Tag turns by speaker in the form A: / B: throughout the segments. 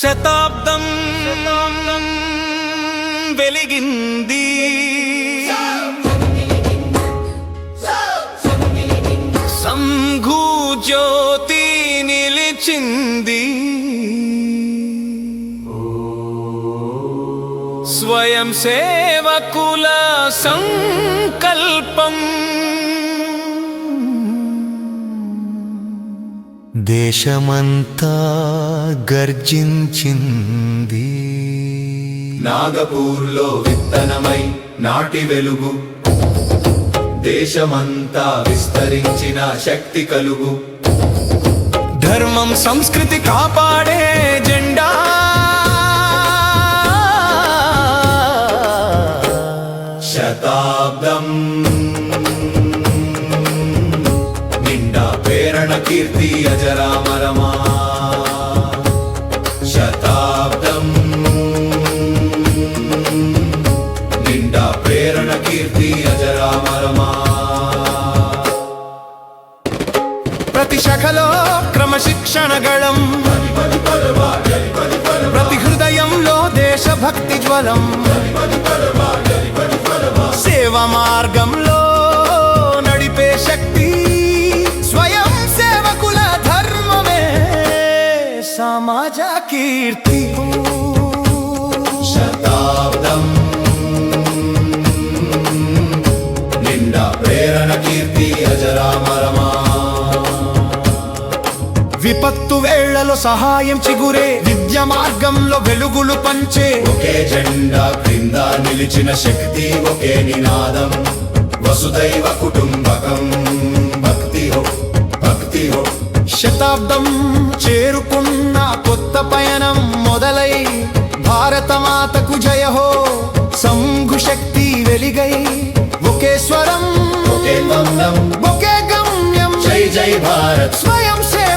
A: శతాబ్దం వెలిగింది. సంఘూ జ్యోతి నిలిచింది. స్వయం సేవకుల సంకల్పం దేశమంతా గర్జించింది.
B: నాగపూర్లో విత్తనమై నాటి వెలుగు. దేశమంతా విస్తరించిన శక్తి కలుగు.
A: ధర్మం సంస్కృతి కాపాడే జెండా.
B: శతాబ్దం ప్రేరణ కీర్తి అజరామరమా శతాబ్దం నిండా ప్రేరణ కీర్తి అజరామరమా
A: ప్రతి శాఖలో ప్రతి హృదయంలో దేశభక్తి జ్వలం। సేవ మార్గంలో సమాజ కీర్తి.
B: శతాబ్దం. నిండా ప్రేరణ కీర్తి అజరామరమా
A: విపత్తు వేళ్ళలో సహాయం చిగురే విద్య మార్గంలో వెలుగులు పంచే.
B: ఒకే జెండా క్రింద నిలిచిన శక్తి ఒకే నినాదం. వసుదైవ కుటుంబకం.
A: శతాబ్దం చేరుకున్న కొత్త పయనం మొదలై భారత మాతకు జయ హో సంఘు శక్తి వెలిగై. ఒకే స్వరం
B: ఒకే
A: గమ్యం.
B: జై జై భారత్.
A: స్వయం సేవకుల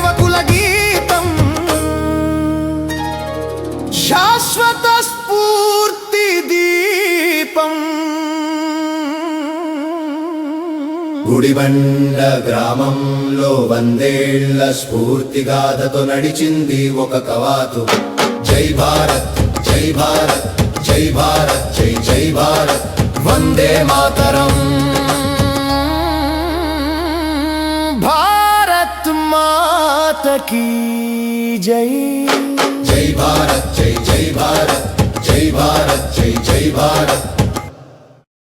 B: గుడిబండ గ్రామంలో వందేళ్ళ స్ఫూర్తిగాథతో నడిచింది ఒక కవాతు. జై భారత్ జై భారత్ జై భారత్ జై జై భారత్. వందే మాతరం.
A: భారత్ మాత కీ జై.
B: జై భారత్ జై జై భారత్ జై భారత్ జై జై భారత్.